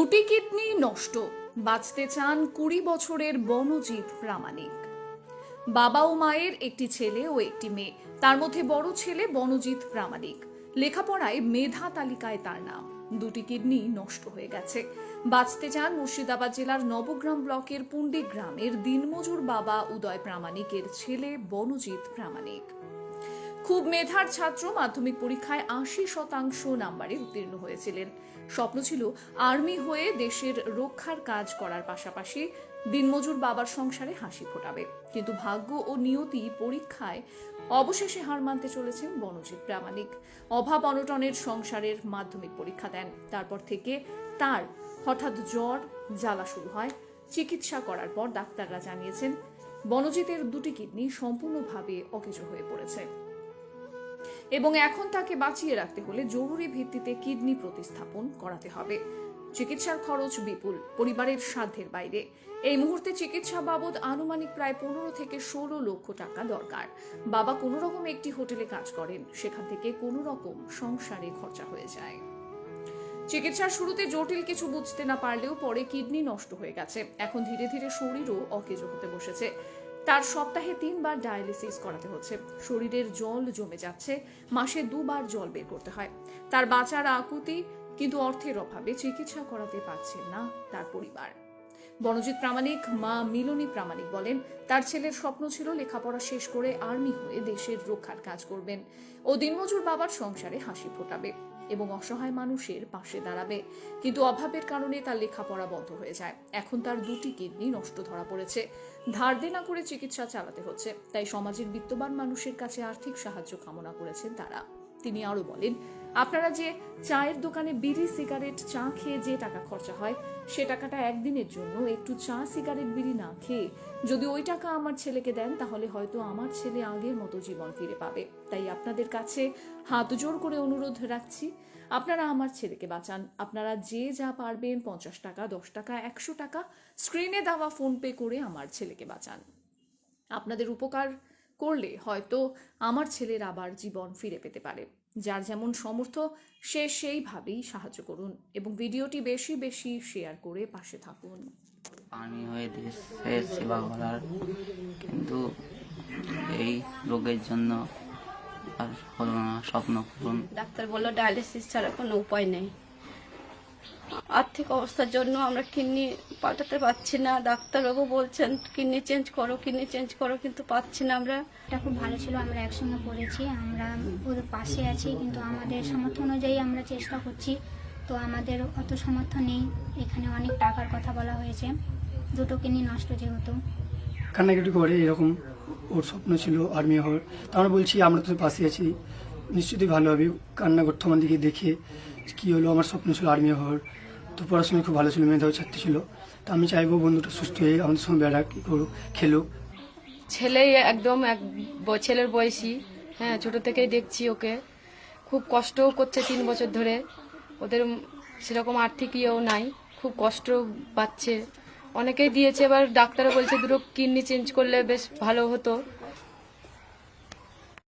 দুটি কিডনি নষ্ট। বাঁচতে চান কুড়ি বছরের বনজিৎ প্রামাণিক। বাবা ও মায়ের একটি ছেলে ও একটি মেয়ে। তার মধ্যে বড় ছেলে বনজিৎ প্রামাণিক। লেখাপড়ায় মেধা তালিকায় তার নাম। দুটি কিডনি নষ্ট হয়ে গেছে। বাঁচতে চান মুর্শিদাবাদ জেলার নবগ্রাম ব্লকের পুন্ডি গ্রামের দিনমজুর বাবা উদয় প্রামাণিকের ছেলে বনজিৎ প্রামাণিক। খুব মেধার ছাত্র মাধ্যমিক পরীক্ষায় আশি শতাংশ নাম্বারে উত্তীর্ণ হয়েছিলেন। স্বপ্ন ছিল আর্মি হয়ে দেশের রক্ষার কাজ করার পাশাপাশি দিনমজুর বাবার সংসারে হাসি ফোটাবে। কিন্তু ভাগ্য ও নিয়তি পরীক্ষায় অবশেষে হার মানতে চলেছেন বনজিৎ প্রামাণিক। অভাব অনটনের সংসারের মাধ্যমিক পরীক্ষা দেন। তারপর থেকে তার হঠাৎ জ্বর, জ্বালা শুরু হয়। চিকিৎসা করার পর ডাক্তাররা জানিয়েছেন, বনজিতের দুটি কিডনি সম্পূর্ণভাবে অকেজো হয়ে পড়েছে। এবং এখন তাকে বাঁচিয়ে রাখতে হলে জরুরি ভিত্তিতে কিডনি প্রতিস্থাপন করাতে হবে। চিকিৎসার খরচ বিপুল, পরিবারের সাধ্যের বাইরে। এই মুহূর্তে চিকিৎসা বাবদ আনুমানিক প্রায় পনেরো থেকে ষোলো লক্ষ টাকা দরকার। বাবা কোনো রকম একটি হোটেলে কাজ করেন, সেখান থেকে কোনো রকম সংসারে খরচা হয়ে যায়। চিকিৎসার শুরুতে জটিল কিছু বুঝতে না পারলেও পরে কিডনি নষ্ট হয়ে গেছে। এখন ধীরে ধীরে শরীরও অকেজো হতে বসেছে। তার সপ্তাহে তিনবার ডায়ালিসিস করাতে হচ্ছে। শরীরের জল জমে যাচ্ছে, মাসে দুবার জল বের করতে হয়। তার বাঁচার আকুতি, কিন্তু অর্থের অভাবে চিকিৎসা করাতে পারছে না তার পরিবার। বনজিৎ প্রামাণিক, মা মিলনী প্রামাণিক বলেন, তার ছেলের স্বপ্ন ছিল লেখাপড়া শেষ করে আর্মি হয়ে দেশের রক্ষার কাজ করবেন। ও দিনমজুর বাবার সংসারে হাসি ফোটাবে এবং অসহায় মানুষের পাশে দাঁড়াবে। কিন্তু অভাবের কারণে তার লেখাপড়া বন্ধ হয়ে যায়। এখন তার দুটি কিডনি নষ্ট ধরা পড়েছে। ধার দেনা করে চিকিৎসা চালাতে হচ্ছে। তাই সমাজের বিত্তবান মানুষের কাছে আর্থিক সাহায্য কামনা করেছেন তারা। তিনি আরও বলেন, আপনারা যে চায়ের দোকানে বিড়ি সিগারেট চা খেয়ে যে টাকা খরচা হয়, সে টাকাটা একদিনের জন্য একটু চা সিগারেট বিড়ি না খেয়ে যদি ওই টাকা আমার ছেলেকে দেন, তাহলে হয়তো আমার ছেলে আগের মতো জীবন ফিরে পাবে। তাই আপনাদের কাছে হাত জোর করে অনুরোধ রাখছি, আপনারা আমার ছেলেকে বাঁচান। আপনারা যে যা পারবেন, পঞ্চাশ টাকা, দশ টাকা, একশো টাকা, স্ক্রিনে দেওয়া ফোন পে করে আমার ছেলেকে বাঁচান। আপনাদের উপকার করলে হয়তো আমার ছেলের আবার জীবন ফিরে পেতে পারে। যার যেমন সমর্থ সে সেইভাবেই সাহায্য করুন এবং ভিডিওটি বেশি বেশি শেয়ার করে পাশে থাকুন। আমি হয়ে দেশের সেবা করার কিন্তু এই রোগের জন্য আর হলো না স্বপ্ন পূরণ। ডাক্তার বলল ডায়ালিসিস ছাড়া কোনো উপায় নেই। আর্থিক অবস্থার জন্য আমরা কিডনি পাল্টাতে পারছি না। ডাক্তারবাবু বলছেন কিডনি চেঞ্জ করো কিডনি চেঞ্জ করো কিন্তু পাচ্ছি না আমরা। এটা খুব ভালো ছিল আমরা একসঙ্গে পড়েছি আমরা ওদের পাশে আছি কিন্তু আমাদের সামর্থ্য অনুযায়ী আমরা চেষ্টা করছি। তো আমাদের অত সামর্থ্য নেই এখানে অনেক টাকার কথা বলা হয়েছে। দুটো কিনি নষ্ট যেহেতু। কান্নাকাটি করে এরকম ওর স্বপ্ন ছিল আর্মি হওয়ার। তা আমরা বলছি আমরা তো পাশে আছি নিশ্চিতই ভালো হবে। কান্না করতো আমার দিকে দেখে কী হলো আমার স্বপ্ন ছিল আর্মি হওয়ার। তো পড়াশোনায় খুব ভালো ছিল, মেধাও ছাত্রী ছিল। তা আমি চাইব বন্ধুটা সুস্থ হয়ে আমাদের সঙ্গে বেড়াক করুক খেলুক। ছেলে একদম এক ছেলের বয়সী। হ্যাঁ ছোট থেকেই দেখছি ওকে। খুব কষ্টও করছে তিন বছর ধরে। ওদের সেরকম আর্থিক ইয়েও নাই। খুব কষ্ট পাচ্ছে। অনেকেই দিয়েছে, এবার ডাক্তারও বলছে, দুটো কিডনি চেঞ্জ করলে বেশ ভালো হতো।